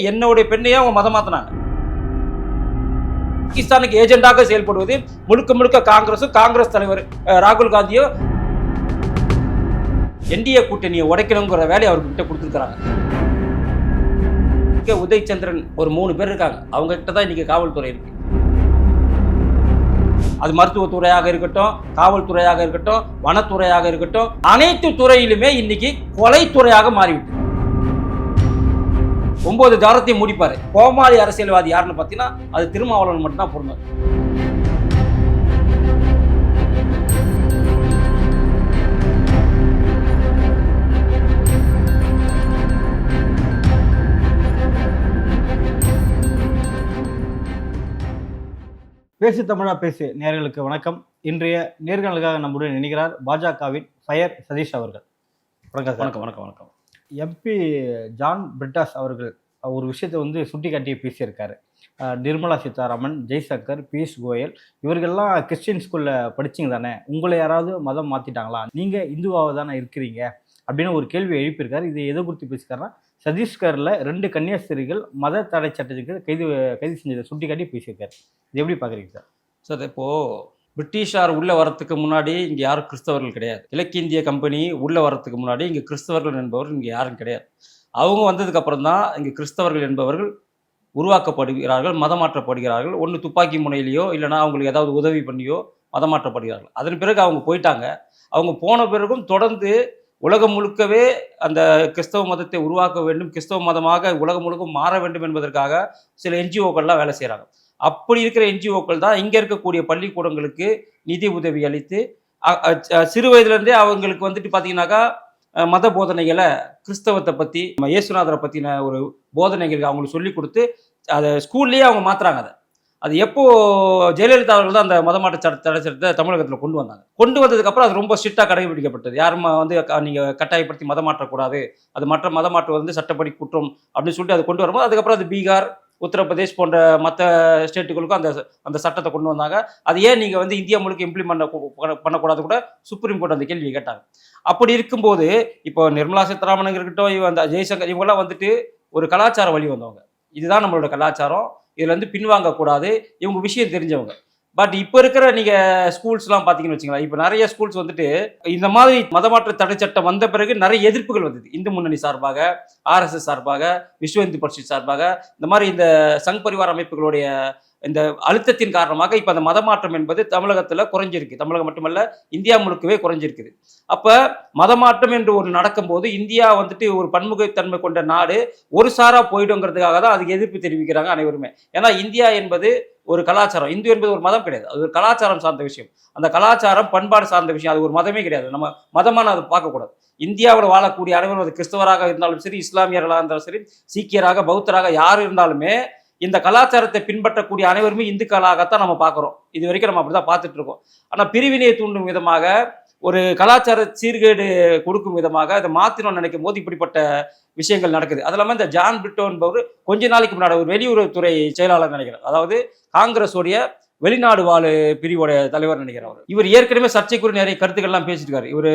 என்னுடைய பெண்ணையே அவங்க மதம் மாத்தினாங்க பாகிஸ்தானுக்கு ஏஜென்டாக செயல்படுவது முழுக்க முழுக்க காங்கிரஸும் காங்கிரஸ் தலைவர் ராகுல் காந்தியும் என்டிஏ கூட்டணியை உடைக்கணுங்கிற வேலையை அவர்கிட்ட கொடுத்துருக்காங்க உதய் சந்திரன் ஒரு மூணு பேர் இருக்காங்க. அவங்க கிட்ட தான் இன்னைக்கு காவல்துறை இருக்கு. அது மருத்துவத்துறையாக இருக்கட்டும் காவல்துறையாக இருக்கட்டும் வனத்துறையாக இருக்கட்டும் அனைத்து துறையிலுமே இன்னைக்கு கொலைத்துறையாக மாறிவிட்டு ஒன்பது ஜாரத்தையும் முடிப்பாரு. கோமாளி அரசியல்வாதி யாருன்னு பார்த்தீங்கன்னா அது திருமாவளவன் மட்டும்தான் பொருந்தும் பேசு தமிழா பேசு நேர்களுக்கு வணக்கம். இன்றைய நேர்காணலுக்காக நம்முடன் இணைகிறார் பாஜகவின் ஃபயர் சதீஷ் அவர்கள். வணக்கம் வணக்கம் வணக்கம் வணக்கம். எம்பி ஜான் பிரிட்டாஸ் அவர்கள் ஒரு விஷயத்தை வந்து சுட்டி காட்டி பேசியிருக்காரு. நிர்மலா சீதாராமன் ஜெய்சங்கர் பியூஷ் கோயல் இவர்கள்லாம் கிறிஸ்டின் ஸ்கூலில் படிச்சிங்க தானே? உங்களை யாராவது மதம் மாற்றிட்டாங்களா நீங்கள் இந்துவாக தானே இருக்கிறீங்க? அப்படின்னு ஒரு கேள்வி எழுப்பியிருக்காரு. இது எதை குறித்து பேசியிருக்காருன்னா சத்தீஸ்கரில் ரெண்டு கன்னியாஸ்திரிகள் மத தடை சட்டத்துக்கு கைது கைது செஞ்சதை சுட்டி காட்டி பேசியிருக்காரு. இது எப்படி பார்க்குறீங்க சார்? சார் இப்போது பிரிட்டிஷார் உள்ளே வரத்துக்கு முன்னாடி இங்கே யாரும் கிறிஸ்தவர்கள் கிடையாது. கிழக்கிந்திய கம்பெனி உள்ளே வரத்துக்கு முன்னாடி இங்கே கிறிஸ்தவர்கள் என்பவர்கள் இங்கே யாரும் கிடையாது. அவங்க வந்ததுக்கு அப்புறம் தான் இங்கே கிறிஸ்தவர்கள் என்பவர்கள் உருவாக்கப்படுகிறார்கள் மதமாற்றப்படுகிறார்கள். ஒன்று துப்பாக்கி முனையிலையோ இல்லைன்னா அவங்களுக்கு ஏதாவது உதவி பண்ணியோ மதமாற்றப்படுகிறார்கள். அதன் பிறகு அவங்க போயிட்டாங்க. அவங்க போன பிறகும் தொடர்ந்து உலகம் முழுக்கவே அந்த கிறிஸ்தவ மதத்தை உருவாக்க வேண்டும் கிறிஸ்தவ மதமாக உலகம் முழுக்க மாற வேண்டும் என்பதற்காக சில என்ஜிஓக்கள்லாம் வேலை செய்கிறாங்க அப்படி இருக்கிற என்ஜிஓக்கள் தான் இங்கே இருக்கக்கூடிய பள்ளிக்கூடங்களுக்கு நிதி உதவி அளித்து சிறு வயதுலேருந்தே அவங்களுக்கு வந்துட்டு பார்த்தீங்கன்னாக்கா மத போதனைகளை கிறிஸ்தவத்தை பற்றி இயேசுநாதரை பற்றின ஒரு போதனைகளுக்கு அவங்களுக்கு சொல்லி கொடுத்து அதை ஸ்கூல்லேயே அவங்க மாத்துறாங்க அதை. அது எப்போ ஜெயலலிதா அவர்கள் தான் அந்த மதமாட்ட சட்ட தடை சட்டத்தை தமிழகத்தில் கொண்டு வந்தாங்க. கொண்டு வந்ததுக்கப்புறம் அது ரொம்ப ஸ்ட்ரிக்டாக கடைபிடிக்கப்பட்டது. யாரும் வந்து நீங்கள் கட்டாயப்படுத்தி மதம் மாற்றக்கூடாது அது மற்ற மதம் மாற்றுவது வந்து சட்டப்படி குற்றம் அப்படின்னு சொல்லிட்டு அது கொண்டு வரும்போது அதுக்கப்புறம் அது பீகார் உத்தரப்பிரதேஷ் போன்ற மற்ற ஸ்டேட்டுகளுக்கும் அந்த அந்த சட்டத்தை கொண்டு வந்தாங்க. அது ஏன் நீங்கள் வந்து இந்தியா முழுக்க இம்ப்ளிமெண்ட் பண்ணக்கூடாது கூட சுப்ரீம் கோர்ட் அந்த கேள்வி கேட்டாங்க. அப்படி இருக்கும்போது இப்போ நிர்மலா சீதாராமன் இருக்கட்டும் இவங்க அந்த ஜெய்சங்கர் இவங்கெல்லாம் வந்துட்டு ஒரு கலாச்சார வழி வந்தவங்க. இதுதான் நம்மளோட கலாச்சாரம். இதில் வந்து பின்வாங்கக்கூடாது. இவங்க விஷயம் தெரிஞ்சவங்க. பட் இப்போ இருக்கிற நீங்கள் ஸ்கூல்ஸ்லாம் பார்த்தீங்கன்னு வச்சுங்களா இப்போ நிறைய ஸ்கூல்ஸ் வந்துட்டு இந்த மாதிரி மதமாற்ற தடை சட்டம் வந்த பிறகு நிறைய எதிர்ப்புகள் வந்தது. இந்து முன்னணி சார்பாக ஆர்எஸ்எஸ் சார்பாக விஸ்வ இந்து பரிஷத் சார்பாக இந்த மாதிரி இந்த சங் பரிவார அமைப்புகளுடைய இந்த அழுத்தத்தின் காரணமாக இப்போ அந்த மதமாற்றம் என்பது தமிழகத்தில் குறைஞ்சிருக்கு. தமிழகம் மட்டுமல்ல இந்தியா முழுக்கவே குறைஞ்சிருக்குது. அப்போ மதமாற்றம் என்று ஒரு நடக்கும்போது இந்தியா வந்துட்டு ஒரு பன்முகத்தன்மை கொண்ட நாடு ஒரு சாரா போயிடுங்கிறதுக்காக தான் அதுக்கு எதிர்ப்பு தெரிவிக்கிறாங்க அனைவருமே. ஏன்னா இந்தியா என்பது ஒரு கலாச்சாரம். இந்து என்பது ஒரு மதம் கிடையாது. அது ஒரு கலாச்சாரம் சார்ந்த விஷயம். அந்த கலாச்சாரம் பண்பாடு சார்ந்த விஷயம். அது ஒரு மதமே கிடையாது. நம்ம மதமான அதை பார்க்கக்கூடாது. இந்தியாவில் வாழக்கூடிய அனைவரும் அது கிறிஸ்தவராக இருந்தாலும் சரி இஸ்லாமியர்களாக இருந்தாலும் சரி சீக்கியராக பௌத்தராக யார் இருந்தாலுமே இந்த கலாச்சாரத்தை பின்பற்றக்கூடிய அனைவருமே இந்துக்களாகத்தான் நம்ம பார்க்குறோம். இது வரைக்கும் நம்ம அப்படிதான் பார்த்துட்டு இருக்கோம். ஆனால் பிரிவினையை தூண்டும் விதமாக ஒரு கலாச்சார சீர்கேடு கொடுக்கும் விதமாக அதை மாற்றணும்னு நினைக்கும் போது இப்படிப்பட்ட விஷயங்கள் நடக்குது. அது இல்லாமல் இந்த ஜான் பிரிட்டோ என்பவர் கொஞ்ச நாளைக்கு முன்னாடி ஒரு வெளியுறவுத்துறை செயலாளர் நினைக்கிறார் அதாவது காங்கிரஸோடைய வெளிநாடு வாழ் பிரிவோடைய தலைவர் நினைக்கிறார் அவர். இவர் ஏற்கனவே சர்ச்சைக்குரிய நிறைய கருத்துக்கள்லாம் பேசியிருக்காரு. இவர்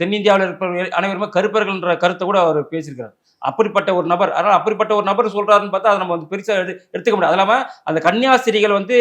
தென்னிந்தியாவில் இருக்கிற அனைவருமே கருப்பர்கள்ன்ற கருத்தை கூட அவர் பேசியிருக்காரு. அப்படிப்பட்ட ஒரு நபர் அதனால் அப்படிப்பட்ட ஒரு நபர் சொல்கிறாருன்னு பார்த்தா அதை நம்ம வந்து பெருசாக எடு எடுத்துக்க முடியாது. அது இல்லாமல் அந்த கன்னியாஸ்திரிகள் வந்து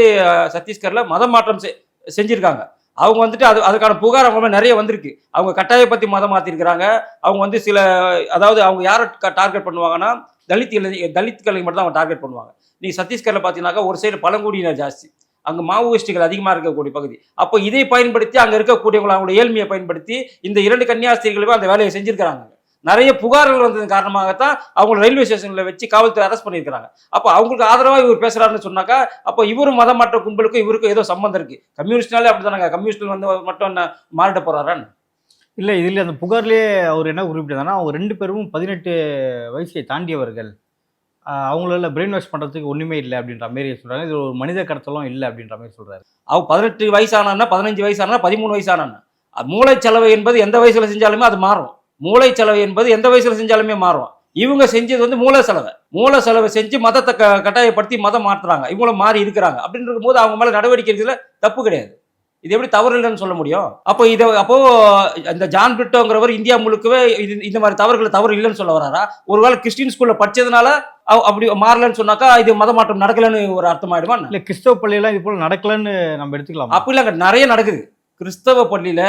சத்தீஸ்கரில் மதம் மாற்றம் செ- செஞ்சுருக்காங்க. அவங்க வந்துட்டு அது அதுக்கான புகார் அவங்க நிறைய வந்திருக்கு. அவங்க கட்டாயப்பத்தி மதம் மாற்றிருக்கிறாங்க அவங்க வந்து சில அதாவது அவங்க யாரை டார்கெட் பண்ணுவாங்கன்னா தலித்துகளை தலித்களை மட்டும் தான் அவங்க டார்கெட் பண்ணுவாங்க. நீங்க சத்தீஸ்கரில் பார்த்தீங்கன்னாக்கா ஒரு சைடு பழங்குடியினர் ஜாஸ்தி. அங்கே மாவோயிஸ்டுகள் அதிகமாக இருக்கக்கூடிய பகுதி. அப்போ இதை பயன்படுத்தி அங்கே இருக்கக்கூடியவங்களை அவங்களோட ஏழ்மையை பயன்படுத்தி இந்த இரண்டு கன்னியாஸ்திரிகளுமே அந்த வேலையை செஞ்சுருக்கிறாங்க. நிறைய புகார்கள் வந்ததன் காரணமாகத்தான் அவங்க ரயில்வே ஸ்டேஷன்ல வச்சு காவல்துறை அரெஸ்ட் பண்ணியிருக்கிறாங்க. அப்போ அவங்களுக்கு ஆதரவா இவர் பேசுறாருன்னு சொன்னாக்கா அப்போ இவரும் மதம் மாற்ற கும்பலுக்கும் இவருக்கும் ஏதோ சம்பந்தம் இருக்கு. கம்யூனிஸ்ட்னாலே அப்படிதானங்க. கம்யூனிஸ்ட் வந்து மட்டும் என்ன மாறிட போறாரான்னு இல்லை இதில் அந்த புகார்லேயே அவர் என்ன குறிப்பிட்டாருன்னா அவங்க ரெண்டு பேரும் பதினெட்டு வயசை தாண்டியவர்கள். அவங்களால பிரெயின் வாஷ் பண்ணுறதுக்கு ஒன்றுமே இல்லை அப்படின்ற மாதிரி சொல்கிறாங்க இது ஒரு மனித கடத்தலும் இல்லை அப்படின்ற மாதிரி சொல்கிறாரு அவ பதினெட்டு வயசானா பதினஞ்சு வயசானா பதிமூணு வயசானா மூளை செலவு என்பது எந்த வயசுல செஞ்சாலுமே அது மாறும். மூளை செலவு என்பது எந்த வயசுல செஞ்சாலுமே மாறும். இவங்க செஞ்சது வந்து மூல செலவு மூல செலவு செஞ்சு மதத்தை க- கட்டாயப்படுத்தி மதம் மாற்றுறாங்க இவங்களும் மாறி இருக்கிறாங்க. அப்படின்னு இருக்கும்போது அவங்க மேல நடவடிக்கை எடுக்கிறதுல தப்பு கிடையாது. இது எப்படி தவறு இல்லைன்னு சொல்ல முடியும்? அப்போ இதை அப்போ இந்த ஜான் பிரிட்டோங்கிறவர் இந்தியா முழுக்கவே இது இந்த மாதிரி தவறுகளை தவறு இல்லைன்னு சொல்ல வராரா? ஒருவேளை கிறிஸ்டின் ஸ்கூல்ல படிச்சதுனால அப்படி மாறலன்னு சொன்னாக்கா இது மத மாற்றம் நடக்கலன்னு ஒரு அர்த்தமாயிடுமா என்ன? இல்ல கிறிஸ்தவ பள்ளியெல்லாம் இது போல நடக்கலன்னு நம்ம எடுத்துக்கலாம்? அப்படி இல்லைங்க நிறைய நடக்குது. கிறிஸ்தவ பள்ளியில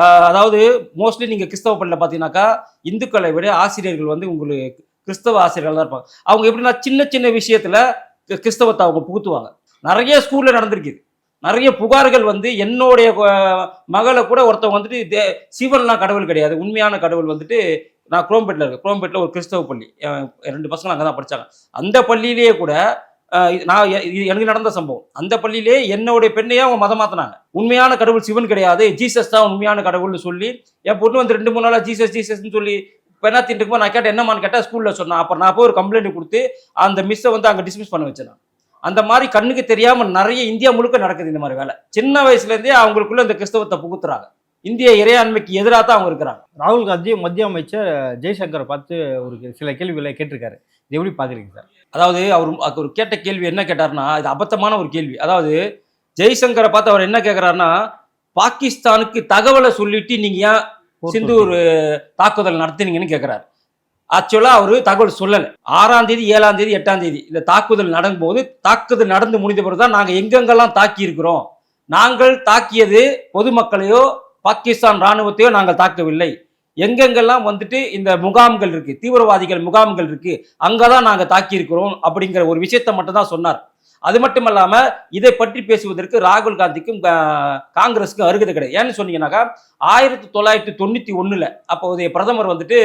அதாவது மோஸ்ட்லி நீங்கள் கிறிஸ்தவ பள்ளியில பார்த்தீங்கன்னாக்கா இந்துக்களை விட ஆசிரியர்கள் வந்து உங்களுக்கு கிறிஸ்தவ ஆசிரியர்கள் தான் இருப்பாங்க. அவங்க எப்படின்னா சின்ன சின்ன விஷயத்தில் கிறிஸ்தவத்தை அவங்க புகுத்துவாங்க. நிறைய ஸ்கூலில் நடந்திருக்குது நிறைய புகார்கள் வந்து என்னுடைய மகளை கூட ஒருத்தவங்க வந்துட்டு தே- சிவன்லாம் கடவுள் கிடையாது. உண்மையான கடவுள் வந்துட்டு நான் குரோம்பேட்டில் இருக்கேன். குரோம்பேட்டில் ஒரு கிறிஸ்தவ பள்ளி. ரெண்டு பசங்களும் அங்கே தான் படிச்சாங்க. அந்த பள்ளியிலேயே கூட நான் எனக்கு நடந்த சம்பவம். அந்த பள்ளியிலே என்னுடைய பெண்ணையே அவங்க மதம் மாத்தினாங்க. உண்மையான கடவுள் சிவன் கிடையாது. ஜீசஸ் தான் உண்மையான கடவுள்னு சொல்லி என் பொண்ணு வந்து ரெண்டு மூணு நாளா ஜீசஸ் ஜீசஸ்ன்னு சொல்லி பெண்ணா தின்ட்டு நான் கேட்டேன் என்னமான்னு கேட்டால் ஸ்கூலில் சொன்னேன் அப்புறம் நான் போய் ஒரு கம்ப்ளைண்ட் கொடுத்து அந்த மிஸ்ஸை வந்து அங்கே டிஸ்மிஸ் பண்ண வச்சேன் அந்த மாதிரி கண்ணுக்கு தெரியாமல் நிறைய இந்தியா முழுக்க நடக்குது இந்த மாதிரி வேலை. சின்ன வயசுலேருந்தே அவங்களுக்குள்ள இந்த கிறிஸ்தவத்தை புகுத்துறாங்க. இந்திய இறையாண்மைக்கு எதிராக தான் அவங்க இருக்கிறாங்க. ராகுல் காந்தி மத்திய அமைச்சர் ஜெய்சங்கரை பார்த்து ஒரு சில கேள்விகளை கேட்டிருக்காரு. இது எப்படி பார்க்குறீங்க சார்? அதாவது அவர் அவர் கேட்ட கேள்வி என்ன கேட்டாருன்னா இது அபத்தமான ஒரு கேள்வி. அதாவது ஜெய்சங்கரை பார்த்து அவர் என்ன கேட்குறாருன்னா பாகிஸ்தானுக்கு தகவலை சொல்லிட்டு நீங்க ஏன் சிந்தூர் தாக்குதல் நடத்துனீங்கன்னு கேட்குறாரு ஆக்சுவலா அவரு தகவல் சொல்லலை. ஆறாம் தேதி ஏழாம் தேதி எட்டாம் தேதி இந்த தாக்குதல் நடக்கும் போது தாக்குதல் நடந்து முடிந்த பிறகு தான் நாங்கள் எங்கெங்கெல்லாம் தாக்கி இருக்கிறோம். நாங்கள் தாக்கியது பொதுமக்களையோ பாகிஸ்தான் ராணுவத்தையோ நாங்கள் தாக்கவில்லை. எங்கெங்கெல்லாம் வந்துட்டு இந்த முகாம்கள் இருக்கு தீவிரவாதிகள் முகாம்கள் இருக்கு அங்கதான் நாங்க தாக்கியிருக்கிறோம் அப்படிங்கிற ஒரு விஷயத்தை மட்டும் தான் சொன்னார். அது மட்டும் இல்லாம இதை பற்றி பேசுவதற்கு ராகுல் காந்திக்கும் காங்கிரஸுக்கும் அருகதை கிடையாது. ஏன்னு சொன்னீங்கன்னாக்கா ஆயிரத்தி தொள்ளாயிரத்தி தொண்ணூத்தி ஒண்ணுல அப்போதைய பிரதமர் வந்துட்டு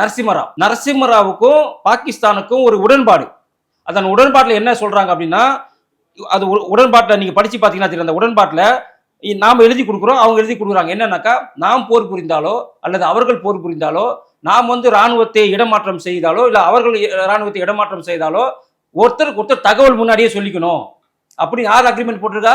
நரசிம்மராவ். நரசிம்மராவுக்கும் பாகிஸ்தானுக்கும் ஒரு உடன்பாடு. அதன் உடன்பாட்டில் என்ன சொல்றாங்க அப்படின்னா அது உ- உடன்பாட்டில் நீங்க படிச்சு பார்த்தீங்கன்னா தெரியும். அந்த உடன்பாட்டில் நாம் எழுதி கொடுக்குறோம் அவங்க எழுதி கொடுக்குறாங்க. என்னன்னாக்கா நாம் போர் புரிந்தாலோ அல்லது அவர்கள் போர் புரிந்தாலோ நாம் வந்து ராணுவத்தை இடமாற்றம் செய்தாலோ இல்லை அவர்கள் இராணுவத்தை ராணுவத்தை இடமாற்றம் செய்தாலோ ஒருத்தருக்கு ஒருத்தர் தகவல் முன்னாடியே சொல்லிக்கணும். அப்படி யார் அக்ரிமெண்ட் போட்டிருக்கா?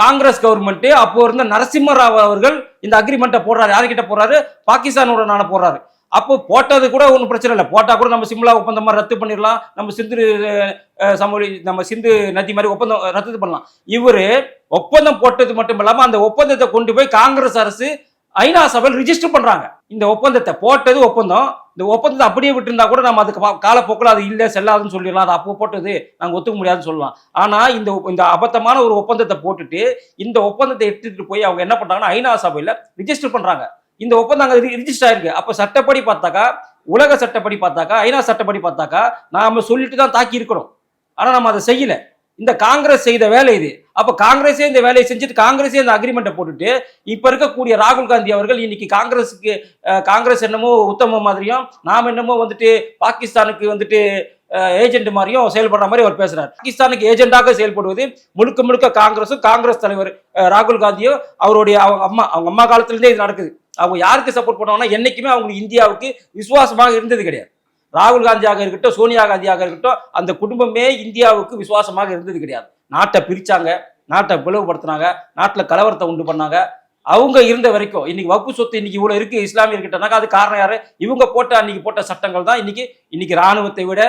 காங்கிரஸ் கவர்மெண்ட்டு அப்போ இருந்த நரசிம்மராவ் அவர்கள் இந்த அக்ரிமெண்ட்டை போடுறாரு. யாருக்கிட்ட போடுறாரு? பாகிஸ்தானோட நான போடுறாரு. அப்போ போட்டது கூட ஒன்றும் பிரச்சனை இல்லை. போட்டால் கூட நம்ம சிம்லா ஒப்பந்தம் மாதிரி ரத்து பண்ணிடலாம். நம்ம சிந்து சமூக சமவெளி நம்ம சிந்து நதி மாதிரி ஒப்பந்தம் ரத்து பண்ணலாம். இவர் ஒப்பந்தம் போட்டது மட்டும் இல்லாமல் அந்த ஒப்பந்தத்தை கொண்டு போய் காங்கிரஸ் அரசு ஐநா சபையில் ரிஜிஸ்டர் பண்ணுறாங்க இந்த ஒப்பந்தத்தை போட்டது ஒப்பந்தம். இந்த ஒப்பந்தத்தை அப்படியே விட்டுருந்தா கூட நம்ம அதுக்கு காலப்போக்கில் அது இல்லை செல்லாதுன்னு சொல்லிடலாம். அது அப்போ போட்டது. நாங்கள் ஒத்துக்க முடியாதுன்னு சொல்லலாம். ஆனால் இந்த இந்த அபத்தமான ஒரு ஒப்பந்தத்தை போட்டுட்டு இந்த ஒப்பந்தத்தை எடுத்துகிட்டு போய் அவங்க என்ன பண்ணுறாங்கன்னா ஐநா சபையில் ரிஜிஸ்டர் பண்ணுறாங்க இந்த ஒப்பந்தங்கள் ரிஜிஸ்டர் ஆயிருக்கு அப்போ சட்டப்படி பார்த்தாக்கா உலக சட்டப்படி பார்த்தாக்கா ஐநா சட்டப்படி பார்த்தாக்கா நாம் சொல்லிட்டு தான் தாக்கி இருக்கணும். ஆனால் நம்ம அதை செய்யல. இந்த காங்கிரஸ் செய்த வேலை இது. அப்போ காங்கிரஸே இந்த வேலையை செஞ்சுட்டு காங்கிரஸே இந்த அக்ரிமெண்ட்டை போட்டுட்டு இப்போ இருக்கக்கூடிய ராகுல் காந்தி அவர்கள் இன்னைக்கு காங்கிரஸுக்கு காங்கிரஸ் என்னமோ உத்தம மாதிரியும் நாம் என்னமோ வந்துட்டு பாகிஸ்தானுக்கு வந்துட்டு ஏஜென்ட் மாதிரியும் செயல்படுற மாதிரி அவர் பேசுறாரு. பாகிஸ்தானுக்கு ஏஜென்டாக செயல்படுவது முழுக்க முழுக்க காங்கிரஸும் காங்கிரஸ் தலைவர் ராகுல் காந்தியும் அவருடைய அவங்க அம்மா அவங்க அம்மா காலத்திலேருந்தே இது நடக்குது. அவங்க யாருக்கு சப்போர்ட் பண்ணுவாங்கன்னா என்றைக்குமே அவங்களுக்கு இந்தியாவுக்கு விசுவாசமாக இருந்தது கிடையாது. ராகுல் காந்தியாக இருக்கட்டும் சோனியா காந்தியாக இருக்கட்டும் அந்த குடும்பமே இந்தியாவுக்கு விசுவாசமாக இருந்தது கிடையாது. நாட்டை பிரித்தாங்க நாட்டை பிளவுபடுத்தினாங்க நாட்டில் கலவரத்தை உண்டு பண்ணாங்க. அவங்க இருந்த வரைக்கும் இன்னைக்கு வகுப்பு சொத்து இன்னைக்கு இவ்வளோ இருக்கு இஸ்லாமியர்கிட்டனாக்கா அது காரணம் யாரு? இவங்க போட்ட அன்னைக்கு போட்ட சட்டங்கள் தான் இன்னைக்கு இன்னைக்கு ராணுவத்தை விட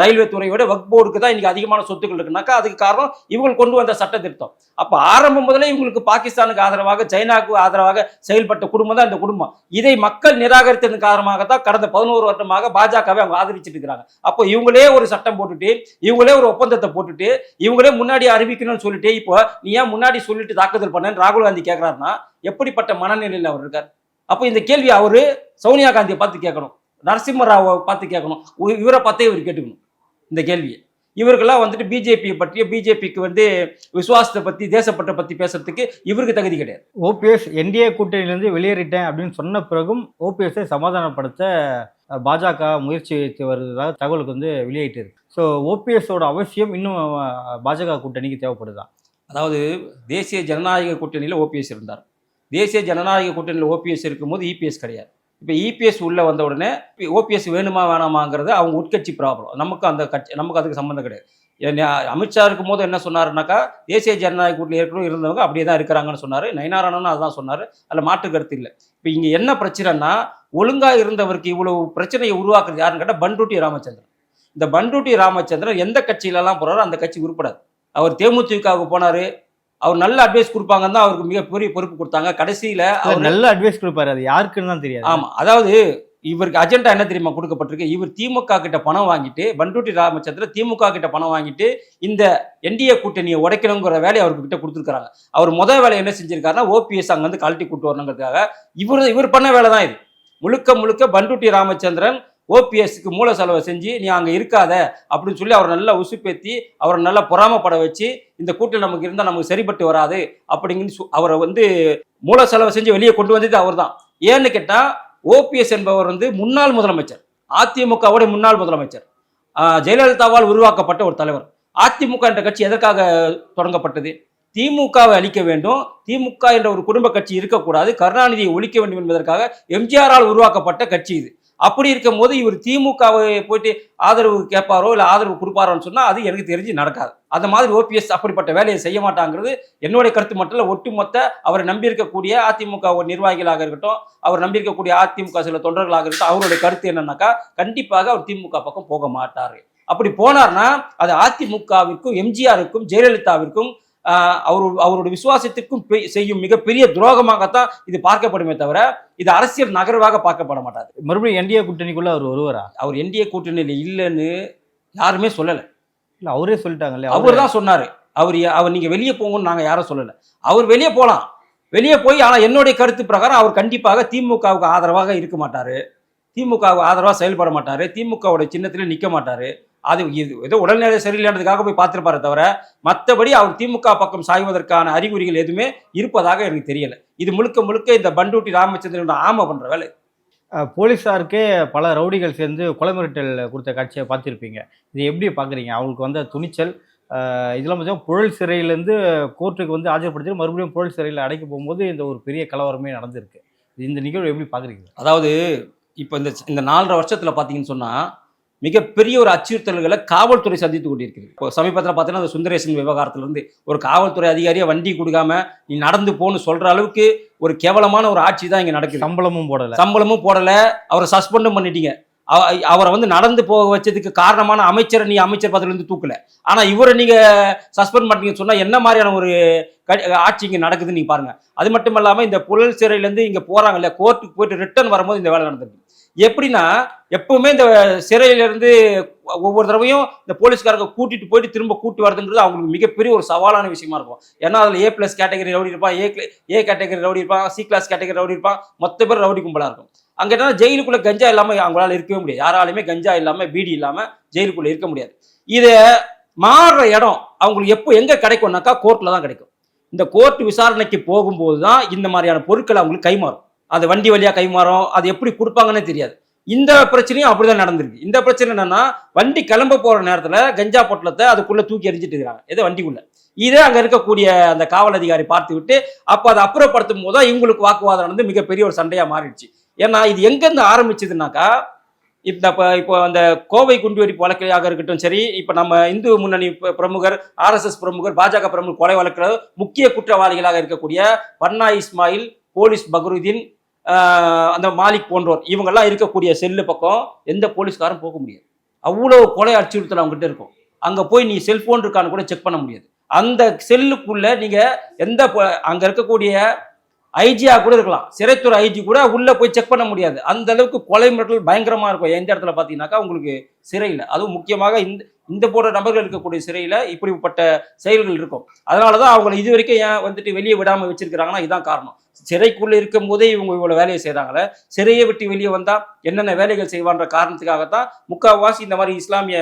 ரயில்வே துறையோட வக் போர்டுக்கு தான் இன்னைக்கு அதிகமான சொத்துக்கள் இருக்குனாக்கா அதுக்கு காரணம் இவங்க கொண்டு வந்த சட்ட திருத்தம் அப்ப ஆரம்பம் முதலே இவங்களுக்கு பாகிஸ்தானுக்கு ஆதரவாக சைனாவுக்கு ஆதரவாக செயல்பட்ட குடும்பம் தான் இந்த குடும்பம். இதை மக்கள் நிராகரித்ததன் காரணமாக தான் கடந்த பதினோரு வருடமாக பாஜகவை அவங்க ஆதரிச்சுட்டு இருக்கிறாங்க. அப்போ இவங்களே ஒரு சட்டம் போட்டுட்டு இவங்களே ஒரு ஒப்பந்தத்தை போட்டுட்டு இவங்களே முன்னாடி அறிவிக்கணும்னு சொல்லிட்டு இப்போ நீ ஏன் முன்னாடி சொல்லிட்டு தாக்குதல் பண்ணேன்னு ராகுல் காந்தி கேட்கிறாருன்னா எப்படிப்பட்ட மனநிலையில் அவர் இருக்கார்? அப்போ இந்த கேள்வி அவரு சோனியா காந்தியை பார்த்து கேட்கணும். நரசிம்மராவை பார்த்து கேட்கணும். இவரை பார்த்தே இவர் கேட்டுக்கணும். இந்த கேள்வியை. இவர்கள்லாம் வந்துட்டு பிஜேபியை பற்றிய பிஜேபிக்கு வந்து விசுவாசத்தை பத்தி தேசப்பற்றை பத்தி பேசுறதுக்கு இவருக்கு தகுதி கிடையாது. ஓபிஎஸ் என்டிஏ கூட்டணியிலிருந்து வெளியேறிட்டேன் அப்படின்னு சொன்ன பிறகும் ஓபிஎஸ்ஸை சமாதானப்படுத்த பாஜக முயற்சி எடுத்து வருவதாக தகவலுக்கு வந்து வெளியிட்டு இருக்கு. ஸோ ஓபிஎஸோட அவசியம் இன்னும் பாஜக கூட்டணிக்கு தேவைப்படுதா? அதாவது தேசிய ஜனநாயக கூட்டணியில் ஓபிஎஸ் இருந்தார். தேசிய ஜனநாயக கூட்டணியில் ஓபிஎஸ் இருக்கும்போது இபிஎஸ் கிடையாது. இப்போ இபிஎஸ் உள்ளே வந்த உடனே ஓபிஎஸ் வேணுமா வேணாமாங்கிறது அவங்க உட்கட்சி ப்ராப்ளம் நமக்கு அந்த கட்சி நமக்கு அதுக்கு சம்மந்தம் கிடையாது. அமித்ஷா இருக்கும் போது என்ன சொன்னாருனாக்கா தேசிய ஜனநாயக கூட்டணி ஏற்கனவே இருந்தவங்க அப்படியே தான் இருக்கிறாங்கன்னு சொன்னார். நயனாரானும் அதுதான் சொன்னார். அதில் மாற்று கருத்து இல்லை. இப்போ இங்கே என்ன பிரச்சனைனா ஒழுங்காக இருந்தவருக்கு இவ்வளவு பிரச்சனையை உருவாக்குறது யாருன்னு கேட்டால் பண்ருட்டி ராமச்சந்திரன். இந்த பண்ருட்டி ராமச்சந்திரன் எந்த கட்சியிலலாம் போகிறாரோ அந்த கட்சி உருப்படாது. அவர் தேமுதிகவுக்கு போனாரு அவர் நல்ல அட்வைஸ் கொடுப்பாங்கன்னு தான் அவருக்கு மிகப்பெரிய பொறுப்பு கொடுத்தாங்க. கடைசியில அவர் நல்ல அட்வைஸ் கொடுப்பாரு. அது யாருக்குன்னு தான் தெரியாது. ஆமா. அதாவது இவருக்கு அஜெண்டா என்ன தெரியுமா கொடுக்கப்பட்டிருக்கு? இவர் திமுக கிட்ட பணம் வாங்கிட்டு பண்டூட்டி ராமச்சந்திரன் திமுக கிட்ட பணம் வாங்கிட்டு இந்த என்டிஏ கூட்டணியை உடைக்கணுங்கிற வேலையை அவருக்கு கிட்ட கொடுத்துருக்காங்க அவர் முதல் வேலை என்ன செஞ்சிருக்காருன்னா ஓபிஎஸ் அங்க வந்து கழட்டி கூட்டு வரணுங்கிறதுக்காக இவர் இவர் பண்ண வேலை தான் இது. முழுக்க முழுக்க பண்டூட்டி ராமச்சந்திரன் ஓபிஎஸ்க்கு மூல செலவை செஞ்சு நீ அங்கே இருக்காத அப்படின்னு சொல்லி அவரை நல்லா உசுப்பேத்தி அவரை நல்லா பொறாமப்பட வச்சு இந்த கூட்டில் நமக்கு இருந்தால் நமக்கு சரிப்பட்டு வராது அப்படிங்கன்னு சொ- அவரை வந்து மூல செலவு செஞ்சு வெளியே கொண்டு வந்தது அவர் தான் ஏன்னு கேட்டால் ஓபிஎஸ் என்பவர் வந்து முன்னாள் முதலமைச்சர் அதிமுகவுடைய முன்னாள் முதலமைச்சர். ஜெயலலிதாவால் உருவாக்கப்பட்ட ஒரு தலைவர். அதிமுக என்ற கட்சி எதற்காக தொடங்கப்பட்டது? திமுகவை அழிக்க வேண்டும். திமுக என்ற ஒரு குடும்ப கட்சி இருக்கக்கூடாது. கருணாநிதியை ஒழிக்க வேண்டும் என்பதற்காக எம்ஜிஆரால் உருவாக்கப்பட்ட கட்சி இது. அப்படி இருக்கும் போது இவர் திமுகவை போயிட்டு ஆதரவு கேட்பாரோ இல்லை ஆதரவு கொடுப்பாரோன்னு சொன்னால் அது எனக்கு தெரிஞ்சு நடக்காது. அந்த மாதிரி ஓபிஎஸ் அப்படிப்பட்ட வேலையை செய்ய மாட்டாங்கிறது என்னுடைய கருத்து மட்டும் இல்லை ஒட்டுமொத்த அவரை நம்பியிருக்கக்கூடிய அதிமுக நிர்வாகிகளாக இருக்கட்டும் அவர் நம்பியிருக்கக்கூடிய அதிமுக சில தொண்டர்களாக இருக்கட்டும் அவருடைய கருத்து என்னன்னாக்கா கண்டிப்பாக அவர் திமுக பக்கம் போக மாட்டார். அப்படி போனார்னா அது அதிமுகவிற்கும் எம்ஜிஆருக்கும் ஜெயலலிதாவிற்கும் அவர் அவருடைய விசுவாசத்திற்கும் செய்யும் மிகப்பெரிய துரோகமாகத்தான் இது பார்க்கப்படுமே தவிர இது அரசியல் நகர்வாக பார்க்கப்பட மாட்டாது. மறுபடியும் என்டிஏ கூட்டணிக்குள்ள அவர் வருவாரா? அவர் என்டிஏ கூட்டணியில் இல்லைன்னு யாருமே சொல்லலை. இல்ல அவரே சொல்லிட்டாங்க இல்லையா அவர். தான் சொன்னாரு. அவர் அவர் நீங்க வெளியே போங்கன்னு நாங்க யாரும் சொல்லல. அவர் வெளியே போலாம். வெளியே போய் ஆனா என்னுடைய கருத்து பிரகாரம் அவர் கண்டிப்பாக திமுகவுக்கு ஆதரவாக இருக்க மாட்டாரு. திமுகவுக்கு ஆதரவாக செயல்பட மாட்டாரு. திமுகவோட சின்னத்திலே நிக்க மாட்டாரு. அது இது ஏதோ உடல்நிலை சரியில்லைன்றதுக்காக போய் பார்த்திருப்பாரே தவிர மற்றபடி அவர் திமுக பக்கம் சாய்வதற்கான அறிகுறிகள் எதுவுமே இருப்பதாக எனக்கு தெரியல. இது முழுக்க முழுக்க இந்த பண்டூட்டி ராமச்சந்திரனோட ஆமை பண்ற வேலை. போலீஸாருக்கே பல ரவுடிகள் சேர்ந்து கொலை மிரட்டல் கொடுத்த காட்சியை பார்த்துருப்பீங்க. இது எப்படி பார்க்குறீங்க? அவங்களுக்கு வந்த துணிச்சல் இதெல்லாம் பார்த்தீங்கன்னா புழல் சிறையிலேருந்து கோர்ட்டுக்கு வந்து ஆஜர்படுத்தி மறுபடியும் புழல் சிறையில் அடைக்க போகும்போது இந்த ஒரு பெரிய கலவரமே நடந்திருக்கு. இந்த நிகழ்வு எப்படி பார்க்குறீங்க? அதாவது இப்போ இந்த இந்த நாலரை வருஷத்துல பார்த்தீங்கன்னு சொன்னா மிகப்பெரிய ஒரு அச்சுறுத்தல்களை காவல்துறை சந்தித்து கொண்டிருக்கிறது. இப்போ சமீபத்தில் பார்த்தீங்கன்னா அந்த சுந்தரேசன் விவகாரத்திலிருந்து ஒரு காவல்துறை அதிகாரியை வண்டி கொடுக்காம நீ நடந்து போன்னு சொல்ற அளவுக்கு ஒரு கேவலமான ஒரு ஆட்சி தான் இங்க நடக்குது. சம்பளமும் போடலை. சம்பளமும் போடல. அவரை சஸ்பெண்டும் பண்ணிட்டீங்க. அவ- அவரை வந்து நடந்து போக வச்சதுக்கு காரணமான அமைச்சரை நீ அமைச்சர் பதவியிலிருந்து தூக்கல. ஆனா இவரை நீங்க சஸ்பெண்ட் பண்ணீங்கன்னு சொன்னா என்ன மாதிரியான ஒரு ஆட்சி இங்க நடக்குதுன்னு நீங்க பாருங்க. அது மட்டும் இல்லாம இந்த புழல் சிறையில இருந்து இங்க போறாங்க இல்லையா? கோர்ட்டுக்கு போயிட்டு ரிட்டர்ன் வரும்போது இந்த வேலை நடந்திருக்கு. எப்படின்னா எப்பவுமே இந்த சிறையில இருந்து ஒவ்வொரு தடவையும் இந்த போலீஸ்காரங்க கூட்டிட்டு போயிட்டு திரும்ப கூட்டி வரதுங்கிறது அவங்களுக்கு மிகப்பெரிய ஒரு சவாலான விஷயமா இருக்கும். ஏன்னா அதுல ஏ பிளஸ் கேட்டகரி ரவுடி இருப்பான் ஏ ஏ கேட்டகரி ரவுடி இருப்பான் சி கிளாஸ் கேட்டகரி ரவுடி இருப்பான் மொத்த பேர் ரவுடி கும்பலா இருக்கும். அங்க என்ன ஜெயிலுக்குள்ள கஞ்சா இல்லாம அவங்களால இருக்கவே முடியாது. யாராலுமே கஞ்சா இல்லாம பீடி இல்லாம ஜெயிலுக்குள்ள இருக்க முடியாது. இதை மாறுற இடம் அவங்களுக்கு எப்போ எங்க கிடைக்கும்னாக்கா கோர்ட்ல தான் கிடைக்கும். இந்த கோர்ட் விசாரணைக்கு போகும்போது தான் இந்த மாதிரியான பொருட்கள் அவங்களுக்கு கைமாறும். அது வண்டி வழியா கைமாறும் அது எப்படி கொடுப்பாங்கன்னே தெரியாது. இந்த பிரச்சனையும் அப்படிதான் நடந்திருக்கு. இந்த பிரச்சனை என்னன்னா வண்டி கிளம்ப போற நேரத்துல கஞ்சா பொட்டலத்தை அதுக்குள்ள தூக்கி எறிஞ்சிட்டு இருக்காங்க எது வண்டிக்குள்ள. இதே அங்க இருக்கக்கூடிய அந்த காவல் அதிகாரி பார்த்து விட்டு அப்போ அதை அப்புறப்படுத்தும் போது தான் இவங்களுக்கு வாக்குவாதம் நடந்து மிகப்பெரிய ஒரு சண்டையா மாறிடுச்சு. ஏன்னா இது எங்கேருந்து ஆரம்பிச்சதுனாக்கா இந்த இப்போ இப்போ அந்த கோவை குண்டுவெடிப்பு வழக்கையாக இருக்கட்டும் சரி இப்போ நம்ம இந்து முன்னணி ப- பிரமுகர் ஆர்எஸ்எஸ் பிரமுகர் பாஜக பிரமுகர் கொலை வழக்கில் முக்கிய குற்றவாளிகளாக இருக்கக்கூடிய பன்னா இஸ்மாயில் போலீஸ் பக்ருதீன் அந்த மாலிக் போன்றோர் இவங்கெல்லாம் இருக்கக்கூடிய செல்லு பக்கம் எந்த போலீஸ்காரும் போக முடியாது. அவ்வளோ கொலை அச்சுறுத்தல் அவங்ககிட்ட இருக்கும். அங்கே போய் நீ செல்ஃபோன் இருக்கான்னு கூட செக் பண்ண முடியாது. அந்த செல்லுக்குள்ள நீங்கள் எந்த அங்கே இருக்கக்கூடிய ஐஜியா கூட இருக்கலாம். சிறைத்துறை ஐஜி கூட உள்ளே போய் செக் பண்ண முடியாது. அந்த அளவுக்கு கொலை மிரட்டல் பயங்கரமாக இருக்கும். எந்த இடத்துல பார்த்தீங்கன்னாக்கா உங்களுக்கு சிறையில். அதுவும் முக்கியமாக இந்த இந்த போன்ற நபர்கள் இருக்கக்கூடிய சிறையில் இப்படிப்பட்ட செயல்கள் இருக்கும். அதனாலதான் அவங்களை இது வரைக்கும் ஏன் வந்துட்டு வெளியே விடாமல் வச்சிருக்கிறாங்கன்னா இதுதான் காரணம். சிறைக்குள்ளே இருக்கும் போதே இவங்க இவ்வளோ வேலையை செய்கிறாங்கள சிறையை விட்டு வெளியே வந்தால் என்னென்ன வேலைகள் செய்வான்ற காரணத்துக்காகத்தான் முக்கால்வாசி இந்த மாதிரி இஸ்லாமிய